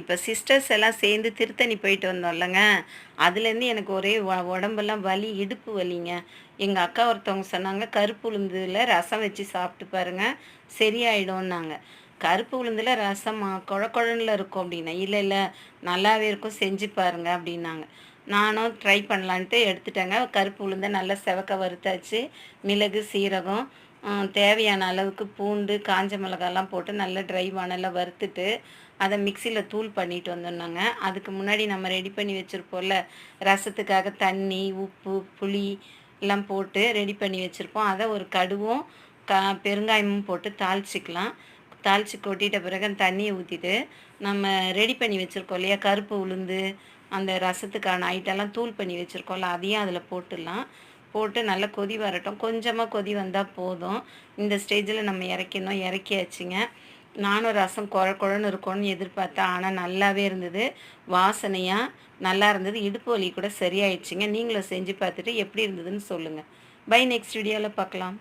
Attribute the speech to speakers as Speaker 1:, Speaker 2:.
Speaker 1: இப்போ சிஸ்டர்ஸ் எல்லாம் சேர்ந்து திருத்தணி போயிட்டு வந்தோம்லங்க அதுலேருந்து எனக்கு ஒரே உடம்பெல்லாம் வலி இடுப்பு வலிங்க. எங்கள் அக்கா ஒருத்தவங்க சொன்னாங்க கருப்பு உளுந்துல ரசம் வச்சு சாப்பிட்டு பாருங்க சரியாயிடும்னாங்க. கருப்பு உளுந்துல ரசம் குழ குழன்ல இருக்கும் அப்படின்னா இல்லை இல்லை நல்லாவே இருக்கும் செஞ்சு பாருங்க அப்படின்னாங்க. நானும் ட்ரை பண்ணலான்ட்டு எடுத்துட்டேங்க. கருப்பு உளுந்தை நல்லா செவக்க வறுத்தாச்சு. மிளகு சீரகம் தேவையான அளவுக்கு பூண்டு காஞ்ச மிளகாலாம் போட்டு நல்லா ட்ரை வானலில் வறுத்துட்டு அதை மிக்சியில் தூள் பண்ணிட்டு வந்தோம்னாங்க அதுக்கு முன்னாடி நம்ம ரெடி பண்ணி வச்சுருப்போம்ல ரசத்துக்காக தண்ணி உப்பு புளி எல்லாம் போட்டு ரெடி பண்ணி வச்சுருப்போம். அதை ஒரு கடுவும் கா பெருங்காயமும் போட்டு தாளிச்சிக்கலாம். தாளித்து கொட்டிட்ட பிறகு அந்த தண்ணியை ஊற்றிட்டு நம்ம ரெடி பண்ணி வச்சுருக்கோம் இல்லையா கருப்பு உளுந்து அந்த ரசத்துக்கான ஐட்டம்லாம் தூள் பண்ணி வச்சுருக்கோம்ல அதையும் அதில் போட்டுடலாம். போட்டு நல்லா கொதி வரட்டும். கொஞ்சமாக கொதி வந்தால் போதும். இந்த ஸ்டேஜில் நம்ம இறக்கணும் இறக்கியாச்சுங்க. நானும் ரசம் குழ குழன்னு இருக்கும்னு எதிர்பார்த்தேன் ஆனால் நல்லாவே இருந்தது. வாசனையாக நல்லா இருந்தது. இடுப்பு வலி கூட சரியாயிடுச்சுங்க. நீங்களும் செஞ்சு பார்த்துட்டு எப்படி இருந்ததுன்னு சொல்லுங்கள் பை நெக்ஸ்ட் வீடியோவில் பார்க்கலாம்.